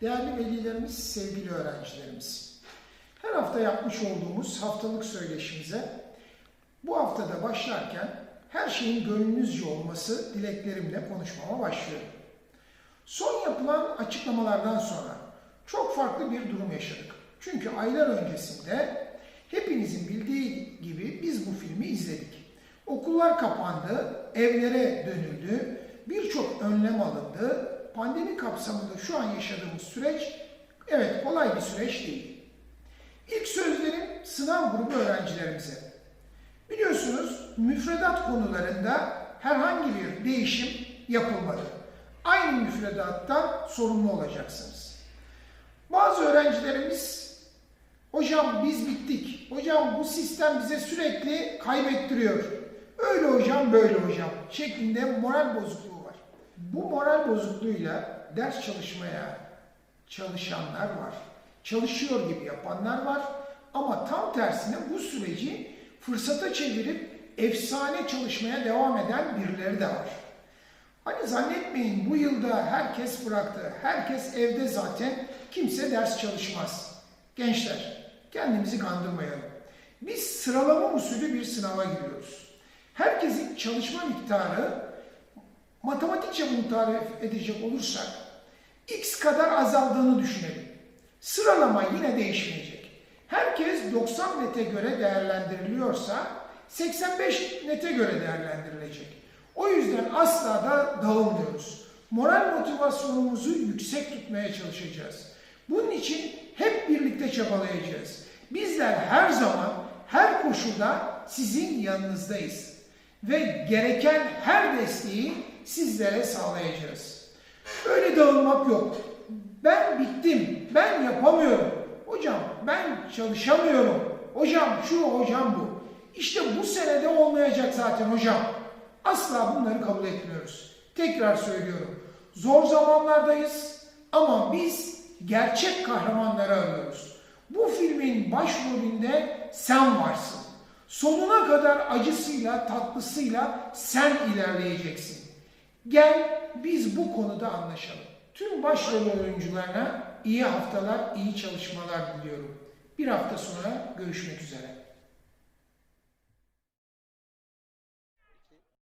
Değerli velilerimiz, sevgili öğrencilerimiz. Her hafta yapmış olduğumuz haftalık söyleşimize bu haftada başlarken her şeyin gönlünüzce olması dileklerimle konuşmama başlıyorum. Son yapılan açıklamalardan sonra çok farklı bir durum yaşadık. Çünkü aylar öncesinde hepinizin bildiği gibi biz bu filmi izledik. Okullar kapandı, evlere dönüldü, birçok önlem alındı. Pandemi kapsamında şu an yaşadığımız süreç evet kolay bir süreç değil. İlk sözlerim sınav grubu öğrencilerimize. Biliyorsunuz müfredat konularında herhangi bir değişim yapılmadı. Aynı müfredattan sorumlu olacaksınız. Bazı öğrencilerimiz hocam biz bittik, hocam bu sistem bize sürekli kaybettiriyor. Öyle hocam böyle hocam şeklinde moral bozukluğu. Bu moral bozukluğuyla ders çalışmaya çalışanlar var. Çalışıyor gibi yapanlar var. Ama tam tersine bu süreci fırsata çevirip efsane çalışmaya devam eden birileri de var. Hani zannetmeyin bu yılda herkes bıraktı. Herkes evde zaten. Kimse ders çalışmaz. Gençler kendimizi kandırmayalım. Biz sıralama usulü bir sınava giriyoruz. Herkesin çalışma miktarı matematikçe bunu tarif edecek olursak x kadar azaldığını düşünelim. Sıralama yine değişmeyecek. Herkes 90 nete göre değerlendiriliyorsa 85 nete göre değerlendirilecek. O yüzden asla da dağılmıyoruz. Moral motivasyonumuzu yüksek tutmaya çalışacağız. Bunun için hep birlikte çabalayacağız. Bizler her zaman, her koşulda sizin yanınızdayız. Ve gereken her desteği sizlere sağlayacağız. Öyle dağılmak yok. Ben bittim, ben yapamıyorum. Hocam ben çalışamıyorum. Hocam şu, hocam bu. İşte bu senede olmayacak zaten hocam. Asla bunları kabul etmiyoruz. Tekrar söylüyorum. Zor zamanlardayız ama biz gerçek kahramanları arıyoruz. Bu filmin başrolünde sen varsın. Sonuna kadar acısıyla, tatlısıyla sen ilerleyeceksin. Gel biz bu konuda anlaşalım. Tüm başrol oyuncularına iyi haftalar, iyi çalışmalar diliyorum. Bir hafta sonra görüşmek üzere.